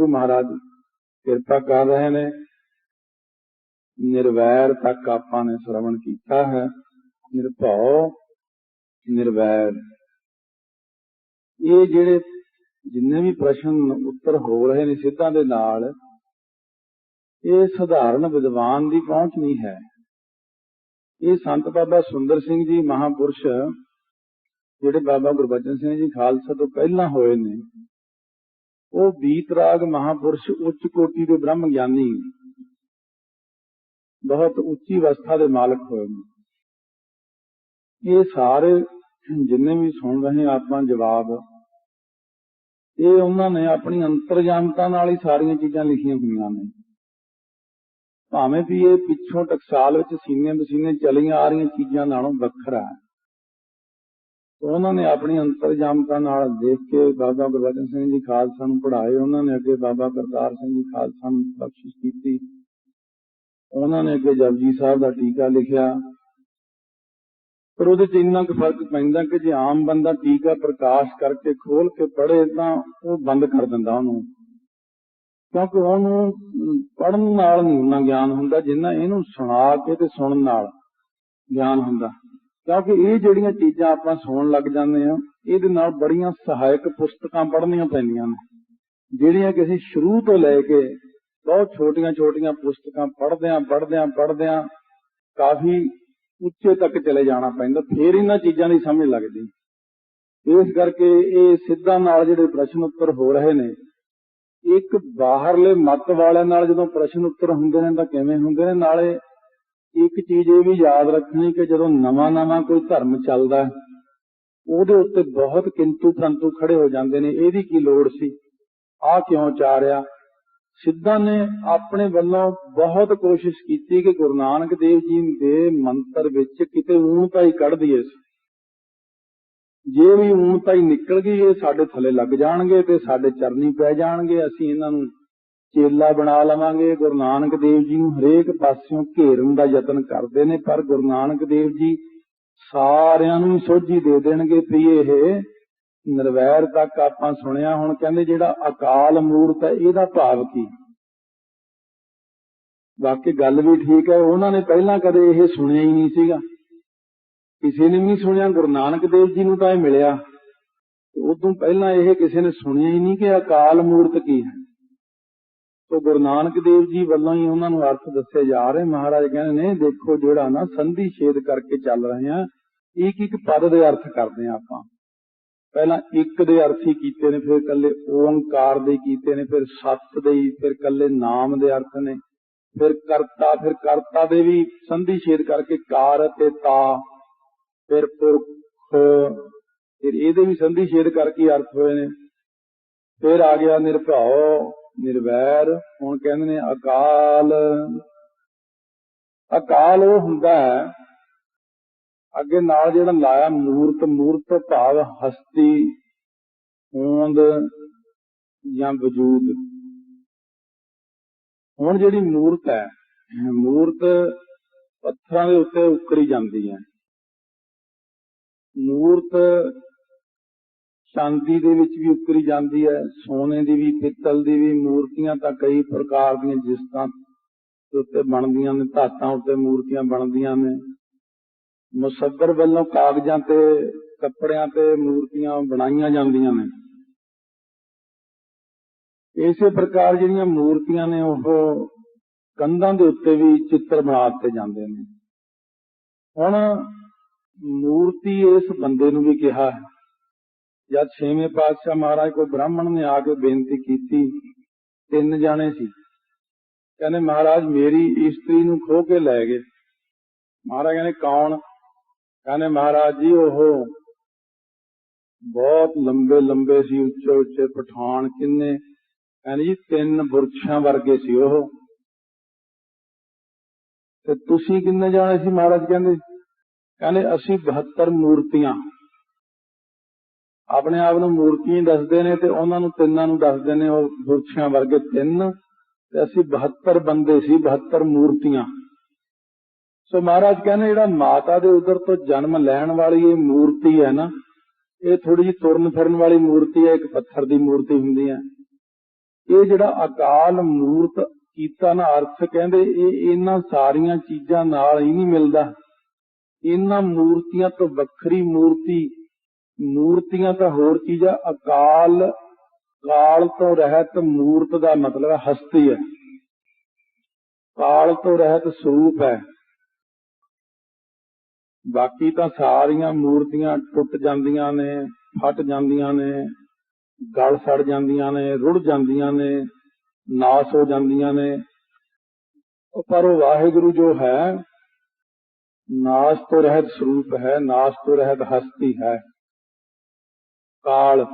ਗੁਰੂ ਮਹਾਰਾਜ ਕਿਰਪਾ ਕਰ ਰਹੇ ਨੇ। ਨਿਰਵੈਰ ਤੱਕ ਆਪਾਂ ਨੇ ਸ਼ਰਵਣ ਕੀਤਾ ਹੈ। ਨਿਰਭਉ, ਨਿਰਵੈਰ। ਇਹ ਜਿਹੜੇ ਜਿੰਨੇ ਵੀ ਪ੍ਰਸ਼ਨ ਉੱਤਰ ਹੋ ਰਹੇ ਨੇ ਸਿੱਧਾਂ ਦੇ ਨਾਲ, ਇਹ ਸਧਾਰਨ ਵਿਦਵਾਨ ਦੀ ਪਹੁੰਚ ਨਹੀਂ ਹੈ। ਇਹ ਸੰਤ ਬਾਬਾ ਸੁੰਦਰ ਸਿੰਘ ਜੀ ਮਹਾਪੁਰਸ਼, ਜਿਹੜੇ ਬਾਬਾ ਗੁਰਬਚਨ ਸਿੰਘ ਜੀ ਖਾਲਸਾ ਤੋਂ ਪਹਿਲਾਂ ਹੋਏ ਨੇ ਉਹ ਬੀਤਰਾਗ ਮਹਾਪੁਰਸ਼ ਉੱਚ ਕੋਟੀ ਦੇ ਬ੍ਰਹਮ ਗਿਆਨੀ। ਬਹੁਤ ਉੱਚੀ ਅਵਸਥਾ ਦੇ ਮਾਲਕ ਹੋਏ ਨੇ। ਇਹ ਸਾਰੇ ਜਿੰਨੇ ਵੀ ਸੁਣ ਰਹੇ ਆਪਾਂ ਜਵਾਬ, ਇਹ ਉਹਨਾਂ ਨੇ ਆਪਣੀ ਅੰਤਰਜਾਮਤਾ ਨਾਲ ਹੀ ਸਾਰੀਆਂ ਚੀਜ਼ਾਂ ਲਿਖੀਆਂ ਹੋਈਆਂ ਨੇ। ਭਾਵੇਂ ਵੀ ਇਹ ਪਿੱਛੋਂ ਟਕਸਾਲ ਵਿੱਚ ਸੀਨੇ ਬਸੀਨੇ ਚਲੀਆਂ ਆ ਰਹੀਆਂ ਚੀਜ਼ਾਂ ਨਾਲੋਂ ਵੱਖਰਾ ਹੈ। ਉਹਨਾਂ ਨੇ ਆਪਣੀ ਅੰਤਰਜਾਮਤਾ ਨਾਲ ਦੇਖ ਕੇ ਬਾਬਾ ਗੁਰਬਚਨ ਸਿੰਘ ਜੀ ਖਾਲਸਾ ਨੂੰ ਪੜ੍ਹਾਏ, ਉਹਨਾਂ ਨੇ ਅੱਗੇ ਬਾਬਾ ਕਰਤਾਰ ਸਿੰਘ ਜੀ ਖਾਲਸਾ ਨੂੰ ਬਖਸ਼ਿਸ਼ ਕੀਤੀ। ਉਹਨਾਂ ਨੇ ਅੱਗੇ ਜਪਜੀ ਸਾਹਿਬ ਦਾ ਟੀਕਾ ਲਿਖਿਆ। ਪਰ ਉਹਦੇ ਚ ਇੰਨਾ ਕੁ ਫ਼ਰਕ ਪੈਂਦਾ ਕਿ ਜੇ ਆਮ ਬੰਦਾ ਟੀਕਾ ਪ੍ਰਕਾਸ਼ ਕਰਕੇ ਖੋਲ ਕੇ ਪੜ੍ਹੇ ਤਾਂ ਉਹ ਬੰਦ ਕਰ ਦਿੰਦਾ ਉਹਨੂੰ। ਕਿਉਂਕਿ ਉਹਨੂੰ ਪੜਨ ਨਾਲ ਨਹੀਂ ਉਹਨਾਂ ਗਿਆਨ ਹੁੰਦਾ ਜਿੰਨਾ ਇਹਨੂੰ ਸੁਣਾ ਕੇ ਤੇ ਸੁਣਨ ਨਾਲ ਗਿਆਨ ਹੁੰਦਾ। ਕਿਉਂਕਿ ਇਹ ਜਿਹੜੀਆਂ ਚੀਜ਼ਾਂ ਆਪਾਂ ਸੁਣਨ ਲੱਗ ਜਾਂਦੇ ਆ ਇਹਦੇ ਨਾਲ ਬੜੀਆਂ ਸਹਾਇਕ ਪੁਸਤਕਾਂ ਪੜ੍ਹਨੀਆਂ ਪੈਂਦੀਆਂ ਨੇ। ਜਿਹੜੀਆਂ ਕਿ ਅਸੀਂ ਸ਼ੁਰੂ ਤੋਂ ਲੈ ਕੇ ਬਹੁਤ ਛੋਟੀਆਂ-ਛੋਟੀਆਂ ਪੁਸਤਕਾਂ ਪੜ੍ਹਦਿਆਂ ਪੜ੍ਹਦਿਆਂ ਪੜ੍ਹਦਿਆਂ ਕਾਫੀ ਉੱਚੇ ਤੱਕ ਚਲੇ ਜਾਣਾ ਪੈਂਦਾ, ਫੇਰ ਇਹਨਾਂ ਚੀਜ਼ਾਂ ਦੀ ਸਮਝ ਲੱਗਦੀ। ਇਸ ਕਰਕੇ ਇਹ ਸਿੱਧਾ ਨਾਲ ਜਿਹੜੇ ਪ੍ਰਸ਼ਨ ਉੱਤਰ ਹੋ ਰਹੇ ਨੇ, ਇੱਕ ਬਾਹਰਲੇ ਮਤ ਵਾਲਿਆਂ ਨਾਲ ਜਦੋਂ ਪ੍ਰਸ਼ਨ ਉੱਤਰ ਹੁੰਦੇ ਨੇ ਤਾਂ ਕਿਵੇਂ ਹੁੰਦੇ ਨੇ? ਨਾਲੇ ਇੱਕ ਚੀਜ਼ ਇਹ ਵੀ ਯਾਦ ਰੱਖਣੀ ਕਿ ਜਦੋਂ ਨਵਾਂ-ਨਵਾਂ ਕੋਈ ਧਰਮ ਚੱਲਦਾ ਉਹਦੇ ਉੱਤੇ ਬਹੁਤ ਕਿੰਤੂ ਪ੍ਰੰਤੂ ਖੜੇ ਹੋ ਜਾਂਦੇ ਨੇ, ਇਹਦੀ ਕੀ ਲੋੜ ਸੀ? ਆਹ ਕਿਉਂ ਚਾਰਿਆ ਸਿੱਧਾ ਨੇ ਆਪਣੇ ਵੱਲੋਂ ਬਹੁਤ ਕੋਸ਼ਿਸ਼ ਕੀਤੀ ਕਿ ਗੁਰੂ ਨਾਨਕ ਦੇਵ ਜੀ ਦੇ ਮੰਤਰ ਵਿੱਚ ਕਿਤੇ ਊਣਤਾ ਹੀ ਕੱਢ ਦਈਏ ਜੇ ਵੀ ਊਣਤਾ ਹੀ ਨਿਕਲ ਗਈ, ਇਹ ਸਾਡੇ ਥੱਲੇ ਲੱਗ ਜਾਣਗੇ ਤੇ ਸਾਡੇ ਚਰਨੀ ਪੈ ਜਾਣਗੇ, ਅਸੀਂ ਇਹਨਾਂ ਨੂੰ ਚੇਲਾ ਬਣਾ ਲਵਾਂਗੇ। ਗੁਰੂ ਨਾਨਕ ਦੇਵ ਜੀ ਨੂੰ ਹਰੇਕ ਪਾਸਿਓਂ ਘੇਰਨ ਦਾ ਯਤਨ ਕਰਦੇ ਨੇ, ਪਰ ਗੁਰੂ ਨਾਨਕ ਦੇਵ ਜੀ ਸਾਰਿਆਂ ਨੂੰ ਸੋਝੀ ਦੇ ਦੇਣਗੇ ਵੀ ਇਹ ਨਿਰਵੈਰ ਤੱਕ ਆਪਾਂ ਸੁਣਿਆ। ਹੁਣ ਕਹਿੰਦੇ ਜਿਹੜਾ ਅਕਾਲ ਮੂਰਤ ਹੈ, ਇਹਦਾ ਭਾਵ ਕੀ? ਬਾਕੀ ਗੱਲ ਵੀ ਠੀਕ ਹੈ, ਉਹਨਾਂ ਨੇ ਪਹਿਲਾਂ ਕਦੇ ਇਹ ਸੁਣਿਆ ਹੀ ਨਹੀਂ ਸੀਗਾ। ਕਿਸੇ ਨੇ ਵੀ ਨਹੀਂ ਸੁਣਿਆ, ਗੁਰੂ ਨਾਨਕ ਦੇਵ ਜੀ ਨੂੰ ਤਾਂ ਇਹ ਮਿਲਿਆ। ਉਦੋਂ ਪਹਿਲਾਂ ਇਹ ਕਿਸੇ ਨੇ ਸੁਣਿਆ ਹੀ ਨਹੀਂ ਕਿ ਅਕਾਲ ਮੂਰਤ ਕੀ ਹੈ। ਤੋ ਗੁਰੂ ਨਾਨਕ ਦੇਵ ਜੀ ਵੱਲੋਂ ਹੀ ਉਹਨਾਂ ਨੂੰ ਅਰਥ ਦੱਸੇ ਜਾ ਰਹੇ। ਮਹਾਰਾਜ ਕਹਿੰਦੇ ਨੇ, ਦੇਖੋ ਜਿਹੜਾ ਨਾ ਸੰਧੀ ਛੇਦ ਕਰਕੇ ਚੱਲ ਰਹੇ ਆ, ਇੱਕ ਇੱਕ ਪਦ ਦੇ ਅਰਥ ਕਰਦੇ ਆ ਆਪਾਂ। ਪਹਿਲਾਂ ਇੱਕ ਦੇ ਅਰਥ ਹੀ ਕੀਤੇ ਨੇ, ਫਿਰ ਇਕੱਲੇ ਓੰਕਾਰ ਦੇ ਕੀਤੇ ਨੇ, ਫਿਰ ਸਤ ਦੇ ਫਿਰ ਇਕੱਲੇ ਨਾਮ ਦੇ ਅਰਥ ਨੇ, ਫਿਰ ਕਰਤਾ ਫਿਰ ਕਰਤਾ ਦੇ ਵੀ ਸੰਧੀ ਛੇਦ ਕਰਕੇ ਕਾਰ ਤੇ ਤਾ, ਫਿਰ ਪੁਰਖ, ਫਿਰ ਇਹਦੇ ਵੀ ਸੰਧੀ ਛੇਦ ਕਰਕੇ ਅਰਥ ਹੋਏ ਨੇ। ਫਿਰ ਆ ਗਿਆ ਨਿਰਭਉ ਨਿਰਵੈਰ, ਹੁਣ ਕਹਿੰਦੇ ਨੇ ਅਕਾਲ। ਅਕਾਲ ਉਹ ਹੁੰਦਾ ਹੈ, ਅੱਗੇ ਨਾਲ ਜਿਹੜਾ ਲਾਇਆ ਮੂਰਤ ਮੂਰਤ ਭਾਵ ਹਸਤੀ, ਹੋਂਦ ਜਾਂ ਵਜੂਦ। ਹੁਣ ਜਿਹੜੀ ਮੂਰਤ ਹੈ, ਮੂਰਤ ਪੱਥਰਾਂ ਦੇ ਉੱਤੇ ਉਕਰੀ ਜਾਂਦੀ ਹੈ। ਮੂਰਤ ਚਾਂਦੀ ਦੇ ਵਿੱਚ ਵੀ ਉਤਰੀ ਜਾਂਦੀ ਹੈ, ਸੋਨੇ ਦੀ ਵੀ, ਪਿੱਤਲ ਦੀ ਵੀ, ਮੂਰਤੀਆਂ ਤਾਂ ਕਈ ਪ੍ਰਕਾਰ ਦੀਆਂ ਜਿਸ ਤਰ੍ਹਾਂ ਉੱਤੇ ਬਣਦੀਆਂ ਨੇ, ਧਾਤਾਂ ਉੱਤੇ ਮੂਰਤੀਆਂ ਬਣਦੀਆਂ ਨੇ। ਮੁਸੱਦਰ ਵੱਲੋਂ ਕਾਗਜ਼ਾਂ ਤੇ, ਕੱਪੜਿਆਂ ਤੇ ਮੂਰਤੀਆਂ ਬਣਾਈਆਂ ਜਾਂਦੀਆਂ ਨੇ। ਇਸੇ ਪ੍ਰਕਾਰ ਜਿਹੜੀਆਂ ਮੂਰਤੀਆਂ ਨੇ, ਉਹ ਕੰਧਾਂ ਦੇ ਉੱਤੇ ਵੀ ਚਿੱਤਰ ਬਣਾ ਦਿੱਤੇ ਜਾਂਦੇ ਨੇ। ਹੁਣ ਮੂਰਤੀ ਇਸ ਬੰਦੇ ਨੂੰ ਵੀ ਕਿਹਾ ਹੈ। ਜਦ ਛੇਵੇਂ ਪਾਤਸ਼ਾਹ ਮਹਾਰਾਜ ਕੋਈ ਬ੍ਰਾਹਮਣ ਨੇ ਆ ਕੇ ਬੇਨਤੀ ਕੀਤੀ, ਤਿੰਨ ਜਾਣੇ ਸੀ। ਕਹਿੰਦੇ, ਮਹਾਰਾਜ, ਮੇਰੀ ਇਸਤਰੀ ਨੂੰ ਖੋ ਕੇ ਲੈ ਗਏ। ਮਹਾਰਾਜ ਕਹਿੰਦੇ, ਕੌਣ? ਕਹਿੰਦੇ, ਮਹਾਰਾਜ ਜੀ, ਉਹ ਬਹੁਤ ਲੰਬੇ ਲੰਬੇ ਸੀ, ਉੱਚੇ ਉੱਚੇ ਪਠਾਨ ਕਿੰਨੇ? ਕਹਿੰਦੇ, ਜੀ, ਤਿੰਨ ਬੁਰਛਾਂ ਵਰਗੇ ਸੀ ਉਹ। ਤੇ ਤੁਸੀਂ ਕਿੰਨੇ ਜਾਣੇ ਸੀ? ਮਹਾਰਾਜ ਕਹਿੰਦੇ ਕਹਿੰਦੇ, ਅਸੀਂ 72 ਮੂਰਤੀਆਂ। ਆਪਣੇ ਆਪ ਨੂੰ ਮੂਰਤੀਆਂ ਦੱਸਦੇ ਨੇ ਤੇ ਉਹਨਾਂ ਨੂੰ ਤਿੰਨਾਂ ਨੂੰ ਦੱਸਦੇ ਨੇ ਉਹ ਬੁਰਛਾਂ ਵਰਗੇ ਤਿੰਨ। ਤੇ ਅਸੀਂ 72 ਬੰਦੇ ਸੀ 72 ਮੂਰਤੀਆਂ। ਸੋ ਮਹਾਰਾਜ ਕਹਿੰਦੇ ਜਿਹੜਾ ਮਾਤਾ ਦੇ ਉਦਰ ਤੋਂ ਜਨਮ ਲੈਣ ਵਾਲੀ ਇਹ ਮੂਰਤੀ ਹੈ ਨਾ, ਇਹ ਥੋੜੀ ਜਿਹੀ ਤੁਰਨ ਫਿਰਨ ਵਾਲੀ ਮੂਰਤੀ ਹੈ, ਇੱਕ ਪੱਥਰ ਦੀ ਮੂਰਤੀ ਹੁੰਦੀ ਹੈ। ਇਹ ਜਿਹੜਾ ਅਕਾਲ ਮੂਰਤ ਕੀਤਾ ਨਾ, ਅਰਥ ਕਹਿੰਦੇ ਇਹ ਇਹਨਾਂ ਸਾਰੀਆਂ ਚੀਜ਼ਾਂ ਨਾਲ ਹੀ ਨਹੀਂ ਮਿਲਦਾ। ਇਹਨਾਂ ਮੂਰਤੀਆਂ ਤੋਂ ਵੱਖਰੀ ਮੂਰਤੀ ਮੂਰਤੀਆਂ ਤਾਂ ਹੋਰ ਚੀਜ਼ਾਂ ਅਕਾਲ, ਕਾਲ ਤੋਂ ਰਹਿਤ ਮੂਰਤ ਦਾ ਮਤਲਬ ਹੈ ਹਸਤੀ ਹੈ। ਕਾਲ ਤੋਂ ਰਹਿਤ ਸਰੂਪ ਹੈ। ਬਾਕੀ ਤਾਂ ਸਾਰੀਆਂ ਮੂਰਤੀਆਂ ਟੁੱਟ ਜਾਂਦੀਆਂ ਨੇ, ਫਟ ਜਾਂਦੀਆਂ ਨੇ, ਗਲ ਸੜ ਜਾਂਦੀਆਂ ਨੇ, ਰੁੜ ਜਾਂਦੀਆਂ ਨੇ, ਨਾਸ ਹੋ ਜਾਂਦੀਆਂ ਨੇ। ਪਰ ਉਹ ਵਾਹਿਗੁਰੂ ਜੋ ਹੈ, ਨਾਸ ਤੋਂ ਰਹਿਤ ਸਰੂਪ ਹੈ, ਨਾਸ ਤੋਂ ਰਹਿਤ ਹਸਤੀ ਹੈ। ਕਾਲ